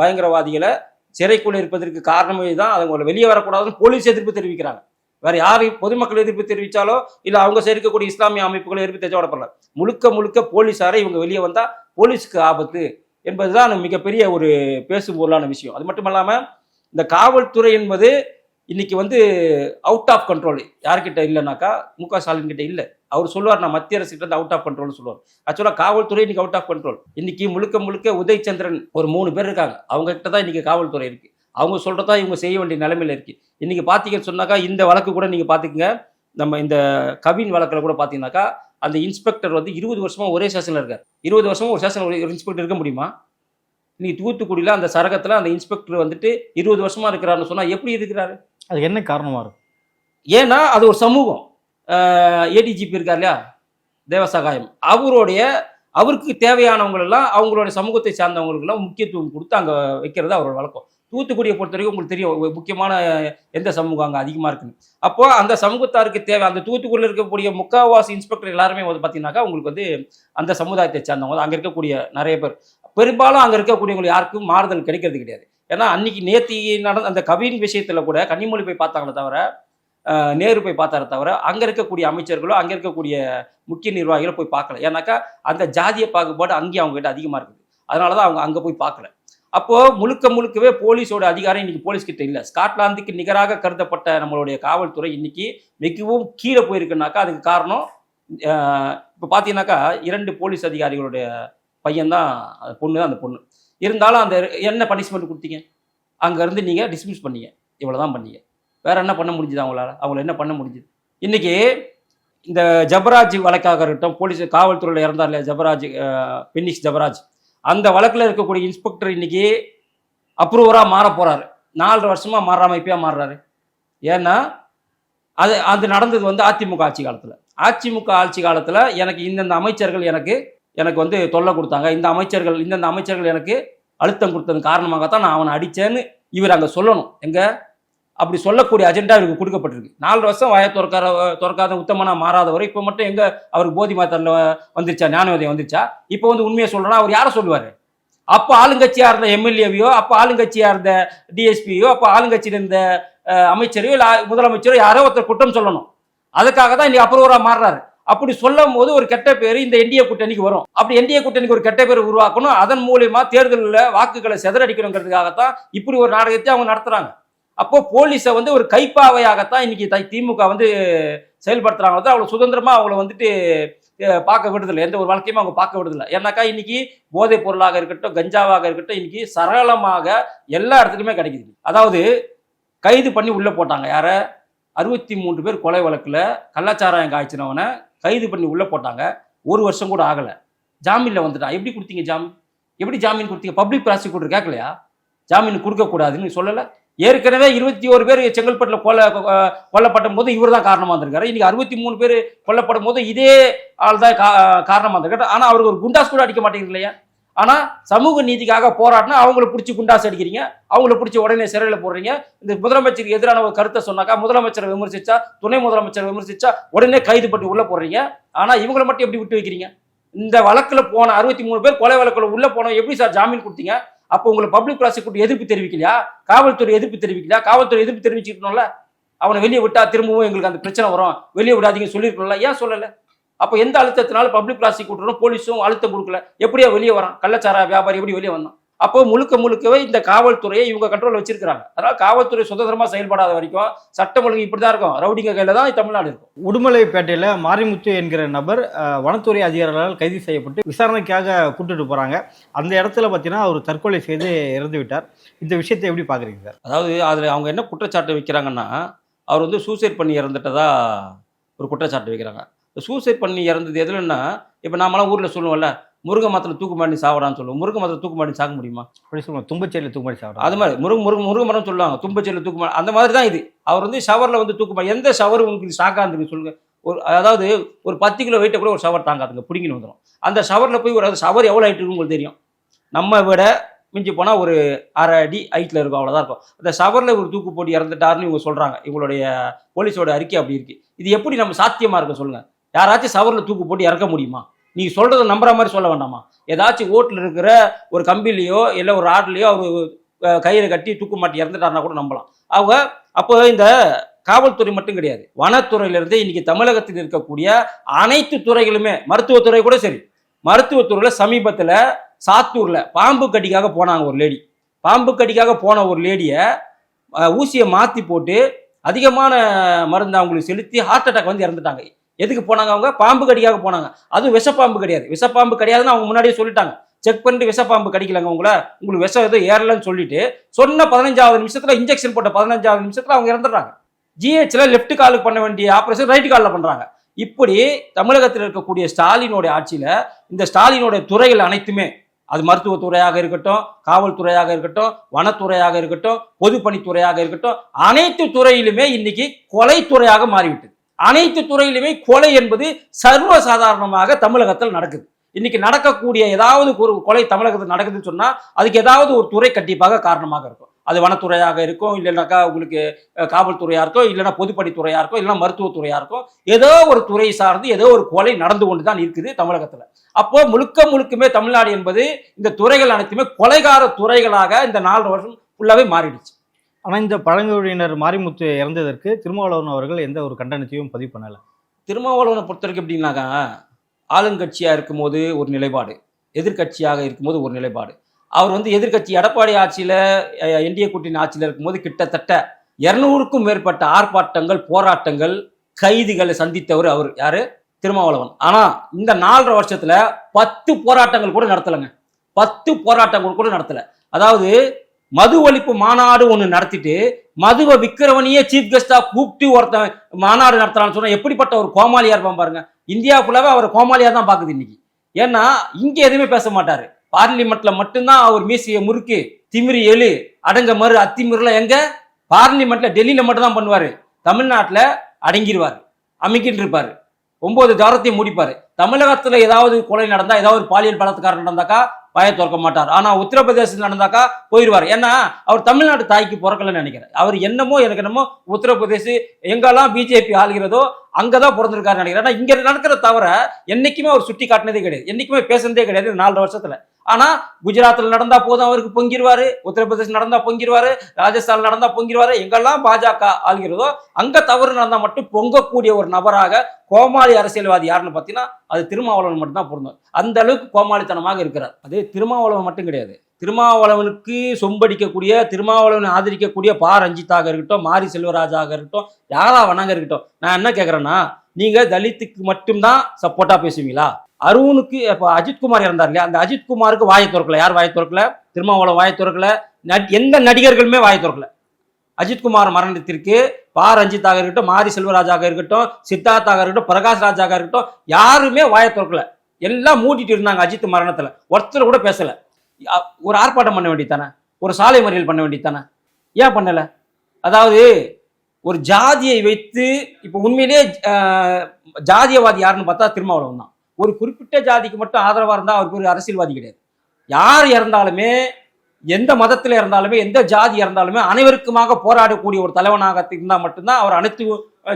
பயங்கரவாதிகளை சிறைக்குள்ளே இருப்பதற்கு காரணமே தான் அவங்க வெளியே வரக்கூடாதுன்னு போலீஸ் எதிர்ப்பு தெரிவிக்கிறாங்க. வேற யார் பொதுமக்கள் எதிர்ப்பு தெரிவித்தாலோ இல்லை அவங்க சேர்க்கக்கூடிய இஸ்லாமிய அமைப்புகளை எதிர்ப்பு தெரிவிக்கப்படல முழுக்க முழுக்க போலீஸாரை இவங்க வெளியே வந்தால் போலீஸுக்கு ஆபத்து என்பதுதான் மிகப்பெரிய ஒரு பேசும் பொருளான விஷயம். அது மட்டும் இல்லாமல் இந்த காவல்துறை என்பது இன்னைக்கு வந்து அவுட் ஆஃப் கண்ட்ரோல் யார்கிட்ட இல்லைனாக்கா மு க ஸ்டாலின் கிட்ட இல்லை. அவர் சொல்லுவார் நான் மத்திய அரசு கிட்ட அவுட் ஆஃப் கண்ட்ரோல்னு சொல்லுவார். ஆக்சுவலாக காவல்துறை இன்னைக்கு அவுட் ஆஃப் கண்ட்ரோல் இன்னைக்கு முழுக்க முழுக்க உதயச்சந்திரன் ஒரு மூணு பேர் இருக்காங்க. அவங்க கிட்ட தான் இன்னைக்கு காவல்துறை இருக்கு. அவங்க சொல்றதா இவங்க செய்ய வேண்டிய நிலைமையில இருக்கு. இன்னைக்கு பார்த்தீங்கன்னு சொன்னாக்கா இந்த வழக்கு கூட நீங்க பாத்துக்கங்க. நம்ம இந்த கவின் வழக்கில் கூட பார்த்தீங்கன்னாக்கா அந்த இன்ஸ்பெக்டர் வந்து இருபது வருஷமா ஒரே சேஷனில் இருக்கார். இருபது வருஷமா ஒரு ஸ்டேஷன் ஒரு இன்ஸ்பெக்டர் இருக்க முடியுமா? இன்னைக்கு தூத்துக்குடியில் அந்த சரகத்தில் அந்த இன்ஸ்பெக்டர் வந்துட்டு இருபது வருஷமா இருக்கிறாருன்னு சொன்னால் எப்படி இருக்கிறாரு? அது என்ன காரணமாக இருக்கும் ஏன்னா அது ஒரு சமூகம். ஏடிஜிபி இருக்கார் இல்லையா? தேவசகாயம். அவருடைய அவருக்கு தேவையானவங்களெல்லாம் அவங்களுடைய சமூகத்தை சார்ந்தவங்களுக்கெல்லாம் முக்கியத்துவம் கொடுத்து அங்கே வைக்கிறது அவரோட வழக்கம். தூத்துக்குடியை பொறுத்த வரைக்கும் உங்களுக்கு தெரியும் முக்கியமான எந்த சமூகம் அங்கே அதிகமாக இருக்குன்னு. அப்போ அந்த சமூகத்தாருக்கு தேவை அந்த தூத்துக்குடியில் இருக்கக்கூடிய முக்காவாசி இன்ஸ்பெக்டர் எல்லாருமே வந்து பார்த்தீங்கன்னாக்கா உங்களுக்கு வந்து அந்த சமுதாயத்தை சார்ந்தவங்க. அங்கே இருக்கக்கூடிய நிறைய பேர். பெரும்பாலும் அங்கே இருக்கக்கூடியவங்க யாருக்கும் மாறுதல் கிடைக்கிறது கிடையாது. ஏன்னா அன்னைக்கு நேத்தி நடந்த அந்த கவின் விஷயத்தில் கூட கன்னிமொழி போய் பார்த்தாங்களே தவிர நேரு போய் பார்த்தார தவிர அங்கே இருக்கக்கூடிய அமைச்சர்களோ அங்கே இருக்கக்கூடிய முக்கிய நிர்வாகிகளோ போய் பார்க்கல. ஏன்னாக்கா அந்த ஜாதிய பாகுபாடு அங்கேயும் அவங்ககிட்ட அதிகமாக இருக்குது. அதனால தான் அவங்க அங்கே போய் பார்க்கல. அப்போது முழுக்க முழுக்கவே போலீஸோட அதிகாரம் இன்னைக்கு போலீஸ் கிட்ட இல்லை. ஸ்காட்லாந்துக்கு நிகராக கருதப்பட்ட நம்மளுடைய காவல்துறை இன்னைக்கு மிகவும் கீழே போயிருக்குனாக்கா அதுக்கு காரணம் இப்போ பார்த்தீங்கன்னாக்கா இரண்டு போலீஸ் அதிகாரிகளுடைய பையன்தான் அந்த பொண்ணு தான் அந்த பொண்ணு. இருந்தாலும் அந்த என்ன பனிஷ்மெண்ட் கொடுத்தீங்க? அங்கேருந்து நீங்கள் டிஸ்மிஸ் பண்ணீங்க. இவ்வளோ தான் பண்ணீங்க. வேறு என்ன பண்ண முடிஞ்சுது அவங்களால? அவங்கள என்ன பண்ண முடிஞ்சுது? இன்றைக்கி இந்த ஜபராஜ் வழக்காக இருக்கட்டும் போலீஸ் காவல்துறையில் இறந்தார் இல்லையா ஜபராஜ் அஹ், ஜபராஜ். அந்த வழக்கில் இருக்கக்கூடிய இன்ஸ்பெக்டர் இன்றைக்கி அப்ரூவராக மாற போகிறார் நாலரை வருஷமாக மாறாம இப்பயா மாறுறாரு. ஏன்னா அது அது நடந்தது வந்து அதிமுக ஆட்சி காலத்தில். அதிமுக ஆட்சி காலத்தில் எனக்கு இந்தந்த அமைச்சர்கள் எனக்கு எனக்கு வந்து தொல்லை கொடுத்தாங்க. இந்த அமைச்சர்கள் இந்தந்த அமைச்சர்கள் எனக்கு அழுத்தம் கொடுத்தது காரணமாகத்தான் நான் அவனை அடித்தேன்னு இவர் அங்கே சொல்லணும். எங்கே? அப்படி சொல்லக்கூடிய அஜெண்டா இவருக்கு கொடுக்கப்பட்டிருக்கு. நாலு வருஷம் வாய திறக்காத திறக்காத உத்தமனா மாறாதவர் இப்போ மட்டும் எங்கே அவருக்கு போதி மாத்தரில் வந்துருச்சா ஞானோதயம் வந்துருச்சா? இப்போ வந்து உண்மையை சொல்கிறனா அவர் யாரை சொல்லுவார்? அப்போ ஆளுங்கட்சியாக இருந்த எம்எல்ஏவையோ அப்போ ஆளுங்கட்சியாக இருந்த டிஎஸ்பியோ அப்போ ஆளுங்கட்சியில் இருந்த அமைச்சரையோ இல்லை முதலமைச்சரோ யாரோ ஒருத்தர் குற்றம் சொல்லணும். அதுக்காக தான் இன்னைக்கு அப்ரூவராக மாறுறாரு. அப்படி சொல்லும் போது ஒரு கெட்ட பேர் இந்த என்டிஏ கூட்டணிக்கு வரும். அப்படி என்டிஏ கூட்டணிக்கு ஒரு கெட்ட பேர் உருவாக்கணும். அதன் மூலியமா தேர்தலில் வாக்குகளை செதறடிக்கணுங்கிறதுக்காகத்தான் இப்படி ஒரு நாடகத்தை அவங்க நடத்துறாங்க. அப்போ போலீஸை வந்து ஒரு கைப்பாவையாகத்தான் இன்னைக்கு திமுக வந்து செயல்படுத்துறாங்க வந்து அவ்வளவு சுதந்திரமா அவங்கள வந்துட்டு பார்க்க விடுதில்லை எந்த ஒரு வழக்கையும் அவங்க பார்க்க விடுதில்லை ஏன்னாக்கா இன்னைக்கு போதைப் பொருளாக இருக்கட்டும் கஞ்சாவாக இருக்கட்டும் இன்னைக்கு சரளமாக எல்லா இடத்துலையுமே கிடைக்குது. அதாவது கைது பண்ணி உள்ளே போட்டாங்க. யாரை? அறுபத்தி மூன்று பேர் கொலை வழக்கில் கள்ளச்சாராயம் காய்ச்சினவனை கைது பண்ணி உள்ளே போட்டாங்க. ஒரு வருஷம் கூட ஆகலை. ஜாமீனில் வந்துட்டான் எப்படி கொடுத்தீங்க ஜாமீன்? எப்படி ஜாமீன் கொடுத்தீங்க? பப்ளிக் ப்ராசிக்யூட்டர் கேட்கலையா? ஜாமீன் கொடுக்கக்கூடாதுன்னு சொல்லலை. ஏற்கனவே இருபத்தி ஒரு பேர் செங்கல்பட்டில் கொல்ல கொல்லப்பட்ட போது இவர் தான் காரணமாக இருந்திருக்காரு. இன்னைக்கு அறுபத்தி மூணு பேர் கொல்லப்படும் போது இதே ஆள் தான் கா காரணமாக இருந்திருக்காரு. ஆனால் அவருக்கு ஒரு குண்டாஸ் கூட அடிக்க மாட்டேங்குது இல்லையா ஆனால் சமூக நீதிக்காக போராடினா அவங்கள பிடிச்சி குண்டாசு அடிக்கிறீங்க. அவங்கள பிடிச்சி உடனே சிறையில் போடுறீங்க. இந்த முதலமைச்சருக்கு எதிரான ஒரு கருத்தை சொன்னாக்கா முதலமைச்சரை விமர்சிச்சா துணை முதலமைச்சரை விமர்சிச்சா உடனே கைது பண்ணி உள்ளே போடுறீங்க. ஆனால் இவங்களை மட்டும் எப்படி விட்டு வைக்கிறீங்க? இந்த வழக்கில் போன அறுபத்தி மூணு பேர் கொலை வழக்கில் உள்ளே போனோம் எப்படி சார் ஜாமீன் கொடுத்தீங்க? அப்போ உங்களுக்கு பப்ளிக் ப்ராசிக்யூட்டர் எதிர்ப்பு தெரிவிக்கலையா? காவல்துறை எதிர்ப்பு தெரிவிக்கலையா? காவல்துறை எதிர்ப்பு தெரிவிச்சிருக்கணும்ல அவனை வெளியே விட்டா திரும்பவும் எங்களுக்கு அந்த பிரச்சனை வரும். வெளியே விடாதீங்க சொல்லியிருக்கணும்ல. ஏன் சொல்லலை? அப்போ எந்த அழுத்தத்தினால பப்ளிக் ப்ராசிக்யூட்டரும் போலீஸும் அழுத்தம் கொடுக்கல. எப்படியா வெளியே வரான். கள்ளச்சார வியாபாரி எப்படி வெளியே வந்தான்? அப்போ முழுக்க முழுக்கவே இந்த காவல்துறையை இவங்க கண்ட்ரோல் வச்சிருக்காங்க அதனால காவல்துறை சுதந்திரமா செயல்படாத வரைக்கும் சட்டம் ஒழுங்கு இப்படிதான் இருக்கும். ரவுடிங்க கையில தான் தமிழ்நாடு இருக்கும். உடுமலைப்பேட்டையில் மாரிமுத்து என்கிற நபர் வனத்துறை அதிகாரிகளால் கைது செய்யப்பட்டு விசாரணைக்காக கூட்டிட்டு போறாங்க. அந்த இடத்துல பார்த்தீங்கன்னா அவர் தற்கொலை செய்து இறந்து விட்டார். இந்த விஷயத்தை எப்படி பார்க்குறீங்க சார்? அதாவது அதில் அவங்க என்ன குற்றச்சாட்டு வைக்கிறாங்கன்னா அவர் வந்து சூசைட் பண்ணி இறந்துட்டதா ஒரு குற்றச்சாட்டு வைக்கிறாங்க. சூசைட் பண்ணி இறந்தது எதுலன்னா இப்போ நாமெல்லாம் ஊரில் சொல்லுவோம்ல முருங்கை மரத்தில் தூக்கு மாட்டி சாவடான்னு சொல்லுவோம். முருங்கை மரத்தில் தூக்கு மாட்டி சாக முடியுமா? அப்படி சொல்லுவாங்க தும்பச்சேரியில் தூக்குமாடி சாப்பிட்றாங்க அது மாதிரி முருங்க முருங்க முருங்கை மரம் சொல்லுவாங்க. தும்பச்செல்ல தூக்கு மரம் அந்த மாதிரி தான் இது. அவர் வந்து ஷவரில் வந்து தூக்கு மா- எந்த ஷவர் உங்களுக்கு ஷாக்காக இருந்துருக்கு சொல்லுங்க. ஒரு அதாவது ஒரு பத்து கிலோ வெயிட்டை கூட ஒரு ஷவர் தாங்காதுங்க பிடிங்கின்னு வந்துடும் அந்த ஷவரில் போய் ஒரு ஷவர் எவ்வளோ ஹைட் உங்களுக்கு தெரியும்? நம்ம விட மிஞ்சி போனால் ஒரு அரை அடி ஹைட்டில் இருக்கும் அவ்வளோதான் இருக்கும். அந்த ஷவரில் ஒரு தூக்கு போட்டு இறந்துட்டாருன்னு இவங்க சொல்கிறாங்க இவங்களுடைய போலீஸோட அறிக்கை அப்படி இருக்குது இது எப்படி நம்ம சாத்தியமாக இருக்கும் சொல்லுங்கள் யாராச்சும் சவரில் தூக்கு போட்டு இறக்க முடியுமா? நீ சொல்கிறத நம்புற மாதிரி சொல்ல வேண்டாமா? ஏதாச்சும் ஓட்டில் இருக்கிற ஒரு கம்பிலேயோ இல்லை ஒரு ஆட்லேயோ அவர் கையில் கட்டி தூக்கு மாட்டி இறந்துட்டாருனா கூட நம்பலாம். அவங்க அப்போ இந்த காவல்துறை மட்டும் கிடையாது. வனத்துறையிலிருந்து இன்னைக்கு தமிழகத்தில் இருக்கக்கூடிய அனைத்து துறைகளுமே மருத்துவத்துறை கூட சரி. மருத்துவத்துறையில் சமீபத்தில் சாத்தூரில் பாம்பு கடிக்காக போனாங்க ஒரு லேடி பாம்பு கடிக்காக போன ஒரு லேடியை ஊசியை மாற்றி போட்டு அதிகமான மருந்து அவங்களுக்கு செலுத்தி ஹார்ட் அட்டாக் வந்து இறந்துட்டாங்க. எதுக்கு போனாங்க அவங்க? பாம்பு கடிக்காக போனாங்க. அதுவும் விஷப்பாம்பு கிடையாது. விஷப்பாம்பு கிடையாதுன்னு அவங்க முன்னாடியே சொல்லிட்டாங்க. செக் பண்ணிட்டு விஷப்பாம்பு கடிக்கலங்க உங்களை. உங்களுக்கு விஷம் எதுவும் ஏறலன்னு சொல்லிட்டு சொன்ன பதினஞ்சாவது நிமிஷத்துல இன்ஜெக்ஷன் போட்ட பதினஞ்சாவது நிமிஷத்துல அவங்க இறந்துடுறாங்க. ஜிஹெச்ல லெஃப்ட் காலுக்கு பண்ண வேண்டிய ஆபரேஷன் ரைட் காலில் பண்றாங்க. இப்படி தமிழகத்தில் இருக்கக்கூடிய ஸ்டாலினோட ஆட்சியில இந்த ஸ்டாலினோட துறைகள் அனைத்துமே அது மருத்துவத்துறையாக இருக்கட்டும் காவல்துறையாக இருக்கட்டும் வனத்துறையாக இருக்கட்டும் பொதுப்பணித்துறையாக இருக்கட்டும் அனைத்து துறையிலுமே இன்னைக்கு கொலைத்துறையாக மாறிவிட்டது. அனைத்து துறையிலுமே கொலை என்பது சர்வசாதாரணமாக தமிழகத்தில் நடக்குது. இன்னைக்கு நடக்கக்கூடிய ஏதாவது ஒரு கொலை தமிழகத்தில் நடக்குதுன்னு சொன்னால் அதுக்கு ஏதாவது ஒரு துறை கண்டிப்பாக காரணமாக இருக்கும். அது வனத்துறையாக இருக்கும் இல்லைனாக்கா உங்களுக்கு காவல்துறையாக காவல்துறையா இருக்கும் இல்லைன்னா பொதுப்பணித்துறையாக இருக்கும் இல்லைன்னா மருத்துவத்துறையாக இருக்கும். ஏதோ ஒரு துறை சார்ந்து ஏதோ ஒரு கொலை நடந்து கொண்டு தான் இருக்குது தமிழகத்தில். அப்போது முழுக்க முழுக்குமே தமிழ்நாடு என்பது இந்த துறைகள் அனைத்துமே கொலைகார துறைகளாக இந்த நாலு வருஷம் ஃபுல்லாகவே மாறிடுச்சு. ஆனால் இந்த பழங்குடியினர் மாரிமுத்து இறந்ததற்கு திருமாவளவன் அவர்கள் எந்த ஒரு கண்டனத்தையும் பதிவு பண்ணலை. திருமாவளவனை பொறுத்த வரைக்கும் எப்படின்னாக்கா ஆளுங்கட்சியாக இருக்கும்போது ஒரு நிலைப்பாடு எதிர்க்கட்சியாக இருக்கும்போது ஒரு நிலைப்பாடு. அவர் வந்து எதிர்க்கட்சி எடப்பாடி ஆட்சியில் என்டிஏ கூட்டணி ஆட்சியில் இருக்கும்போது கிட்டத்தட்ட இரநூறுக்கும் மேற்பட்ட ஆர்ப்பாட்டங்கள் போராட்டங்கள் கைதிகளை சந்தித்தவர் அவர் யாரு? திருமாவளவன். ஆனால் இந்த நாலரை வருஷத்தில் பத்து போராட்டங்கள் கூட நடத்தலைங்க. பத்து போராட்டங்கள் கூட நடத்தலை. அதாவது மது ஒழிப்பு மாநாடு ஒன்று நடத்திட்டு மதுவை விற்கிறவனையே சீஃப் கெஸ்டா கூப்பிட்டு ஒருத்தன் மாநாடு நடத்தலாம்னு சொன்னா எப்படிப்பட்ட ஒரு கோமாளியா இருப்பான் பாருங்க. இந்தியா ஃபுல்லாவே அவர் கோமாளியா தான் பாக்குது இன்னைக்கு. ஏன்னா இங்க எதுவுமே பேச மாட்டாரு. பார்லிமெண்ட்ல மட்டும்தான் அவர் மீசிய முறுக்கு திமிரி எழு அடங்க மறு அத்திமிருலாம் எங்க? பார்லிமெண்ட்ல டெல்லியில மட்டும் தான் பண்ணுவாரு. தமிழ்நாட்டில் அடங்கிடுவார் அமைக்கிட்டு இருப்பாரு. ஒன்பது ஜாரத்தையும் முடிப்பார். தமிழகத்தில் ஏதாவது கொலை நடந்தால் ஏதாவது ஒரு பாலியல் பலாத்காரம் நடந்தாக்கா வாயை திறக்க மாட்டார். ஆனால் உத்தரப்பிரதேசத்தில் நடந்தாக்கா போயிடுவார். ஏன்னா அவர் தமிழ்நாட்டு தாய்க்கு பிறக்கலன்னு நினைக்கிறேன். அவர் என்னமோ எனக்கு என்னமோ உத்தரப்பிரதேச எங்கெல்லாம் பிஜேபி ஆளுகிறதோ அங்கே தான் பிறந்திருக்காரு நினைக்கிறேன். ஆனால் இங்கே நடக்கிற தவிர என்னைக்குமே அவர் சுட்டி காட்டினதே கிடையாது. என்றைக்குமே பேசுனதே கிடையாது. இந்த நாலு வருஷத்தில். ஆனா குஜராத்தில் நடந்தா போதும் அவருக்கு பொங்கிடுவாரு உத்தரப்பிரதேசம் நடந்தா பொங்கிடுவாரு ராஜஸ்தான் நடந்தா பொங்கிடுவாரு எங்கெல்லாம் பாஜக ஆள்கிறதோ அங்க தவறு நடந்தா மட்டும் பொங்கக்கூடிய ஒரு நபராக கோமாளி அரசியல்வாதி யாருன்னு பார்த்தீங்கன்னா அது திருமாவளவன் மட்டும்தான் பொருந்தும். அந்த அளவுக்கு கோமாளித்தனமாக இருக்கிறார். அது திருமாவளவன் மட்டும் கிடையாது. திருமாவளவனுக்கு சொம்படிக்கக்கூடிய திருமாவளவனை ஆதரிக்கக்கூடிய பா. ரஞ்சித்தாக இருக்கட்டும் மாரி செல்வராஜாக இருக்கட்டும் யாரா வேணாங்க இருக்கட்டும். நான் என்ன கேட்குறேன்னா நீங்கள் தலித்துக்கு மட்டும்தான் சப்போர்ட்டாக பேசுவீங்களா? அருணுக்கு இப்போ அஜித்குமார் இறந்தார் இல்லையா? அந்த அஜித்குமாருக்கு வாயை திறக்கல. யார் வாயை திறக்கல? திருமாவளம் வாயை திறக்கல. நட்- எந்த நடிகர்களுமே வாயை திறக்கல. அஜித்குமார் மரணத்திற்கு பா. ரஞ்சித்தாக இருக்கட்டும் மாரி செல்வராஜாக இருக்கட்டும் சித்தார்த்தாக இருக்கட்டும் பிரகாஷ் ராஜாக இருக்கட்டும் யாருமே வாயை திறக்கல. எல்லாம் மூடிட்டு இருந்தாங்க அஜித் மரணத்தில். ஒருத்தர் கூட பேசலை. ஒரு ஆர்ப்பாட்டம் பண்ண வேண்டியதானே ஒரு சாலை மறியல் பண்ண வேண்டியதானே ஏன் பண்ணலை? அதாவது ஒரு ஜாதியை வைத்து இப்போ உண்மையிலே ஜாதியவாதி யாருன்னு பார்த்தா திருமாவளவன் தான். ஒரு குறிப்பிட்ட ஜாதிக்கு மட்டும் ஆதரவாக இருந்தால் அவருக்கு ஒரு அரசியல்வாதி கிடையாது. யார் இறந்தாலுமே எந்த மதத்தில் இருந்தாலுமே எந்த ஜாதி இருந்தாலுமே அனைவருக்குமாக போராடக்கூடிய ஒரு தலைவனாக இருந்தால் மட்டும்தான் அவர் அனைத்து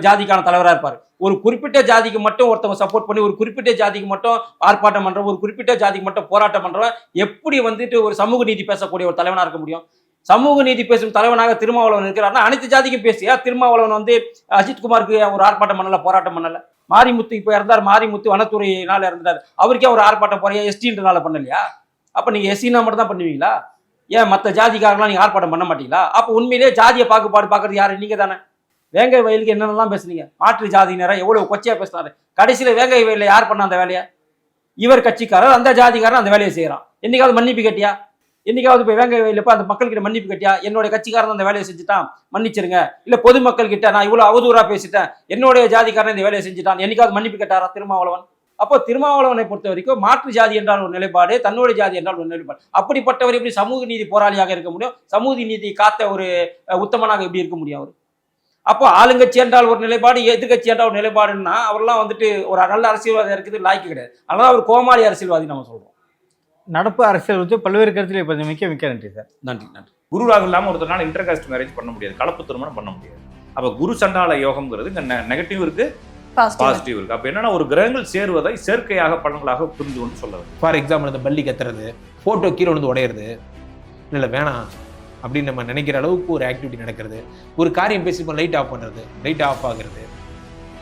ஜாதிக்கான தலைவராக இருப்பார். ஒரு குறிப்பிட்ட ஜாதிக்கு மட்டும் ஒருத்தவங்க சப்போர்ட் பண்ணி ஒரு குறிப்பிட்ட ஜாதிக்கு மட்டும் ஆர்ப்பாட்டம் பண்ணுறோம் ஒரு குறிப்பிட்ட ஜாதிக்கு மட்டும் போராட்டம் பண்ணுறவன் எப்படி வந்துட்டு ஒரு சமூக நீதி பேசக்கூடிய ஒரு தலைவனாக இருக்க முடியும்? சமூக நீதி பேசும் தலைவனாக திருமாவளவன் இருக்கிறார்னா அனைத்து ஜாதிக்கும் பேசியா திருமாவளவன் வந்து அஜித்குமாருக்கு ஒரு ஆர்ப்பாட்டம் பண்ணல போராட்டம் பண்ணலை? மாரிமுத்து இப்போ இறந்தார் மாரிமுத்து வனத்துறையினால இறந்தார். அவருக்கே ஒரு ஆர்ப்பாட்டம் போறையா? எஸ்டின்றனால பண்ணலையா? அப்போ நீங்கள் எஸ்சினா மட்டும் தான் பண்ணுவீங்களா? ஏன் மற்ற ஜாதிக்காரங்களாம் நீங்கள் ஆர்ப்பாட்டம் பண்ண மாட்டீங்களா? அப்போ உண்மையிலேயே ஜாதிய பாகுபாடு பாக்குறது யார்? நீங்கள் தானே. வேங்கை வயலுக்கு என்னென்னலாம் பேசுனீங்க? மாற்று ஜாதியினரை எவ்வளோ கொச்சையா பேசுனாரு. கடைசியில் வேங்கை வயலில் யார் பண்ண அந்த வேலையை? இவர் கட்சிக்காரர் அந்த ஜாதிக்காரன் அந்த வேலையை செய்கிறான் என்னைக்காவது மன்னிப்பு கேட்டியா? என்னைக்காவது போய் வேங்க வயல்ல அந்த மக்கள்கிட்ட மன்னிப்பு கேட்டியா? என்னோட கட்சிக்காரன் அந்த வேலையை செஞ்சுட்டான். மன்னிச்சிருங்க. இல்ல பொதுமக்கள் கிட்ட நான் இவ்வளவு அவதூறா பேசிட்டேன். என்னுடைய ஜாதிக்காரன் இந்த வேலையை செஞ்சுட்டான். என்னைக்காவது மன்னிப்பு கேட்டாரா திருமாவளவன்? அப்போ திருமாவளவனை பொறுத்த வரைக்கும் மாற்று ஜாதி என்றால் ஒரு நிலைப்பாடு தன்னுடைய ஜாதி என்றால் ஒரு நிலைப்பாடு. அப்படிப்பட்டவர் எப்படி சமூக நீதி போராளியாக இருக்க முடியும்? சமூக நீதி காத்த ஒரு உத்தமனாக எப்படி இருக்க முடியும் அவர்? அப்போ ஆளுங்கட்சி என்றால் ஒரு நிலைப்பாடு எதிர்கட்சி என்றால் ஒரு நிலைப்பாடுன்னா அவர்லாம் வந்துட்டு ஒரு நல்ல அரசியல்வாதி இருக்குது லாய்க்கு கிடையாது. அதனால அவர் கோமாளி அரசியல்வாதி நம்ம சொல்றோம். நடப்பு அரசியல் வந்து பல்வேறு கருத்தில் இப்போ மிக்க மிக்க நன்றி சார். நன்றி நன்றி. குரு ராகு இல்லாமல் ஒருத்தனால இன்டர் காஸ்ட் மேரேஜ் பண்ண முடியாது. கலப்பு திருமணம் பண்ண முடியாது. அப்போ குரு சண்டால யோகம்ங்கிறது நெகட்டிவ் இருக்கு பாசிட்டிவ் இருக்கு. அப்போ என்னன்னா ஒரு கிரகங்கள் சேருவதை செயற்கையாக பலன்களாக புரிந்து கொண்டு சொல்ல ஃபார் எக்ஸாம்பிள் இந்த பள்ளி கத்துறது ஃபோட்டோ கீழே விழுந்து உடையிறது. இல்லை இல்லை வேணாம். அப்படின்னு நம்ம நினைக்கிற அளவுக்கு ஒரு ஆக்டிவிட்டி நடக்கிறது. ஒரு காரியம் பேசி லைட் ஆஃப் பண்ணுறது லைட் ஆஃப் ஆகுறது.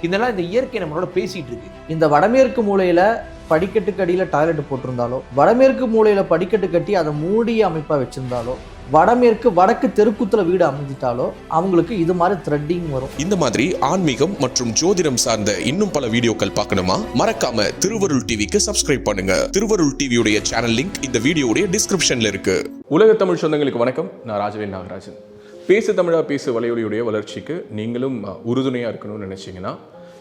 இதெல்லாம் இந்த இயற்கை நம்மளோட பேசிட்டு இருக்கு. இந்த வடமேற்கு மூலையில படிக்கட்டுக்கு அடியில் டாய்லெட் போட்டிருந்தாலோ வடமேற்கு மூலையில படிக்கட்டு கட்டி அதை மூடிய அமைப்பா வச்சிருந்தாலோ வடமேற்கு வடக்கு தெருக்குத்துல வீடு அமைஞ்சிட்டாலோ அவங்களுக்கு இது மாதிரி த்ரெட்டிங் வரும். இந்த மாதிரி ஆன்மீகம் மற்றும் ஜோதிடம் சார்ந்த இன்னும் பல வீடியோக்கள் பார்க்கணுமா? மறக்காம திருவருள் டிவிக்கு சப்ஸ்கிரைப் பண்ணுங்க. திருவருள் டிவியுடைய சேனல் லிங்க் இந்த வீடியோடைய டிஸ்கிரிப்ஷன்ல இருக்கு. உலக தமிழ் சொந்தங்களுக்கு வணக்கம். நான் ராஜவேல் நாகராஜன். பேசு தமிழா பேசு வலையொலியுடைய வளர்ச்சிக்கு நீங்களும் உறுதுணையாக இருக்கணும்னு நினச்சிங்கன்னா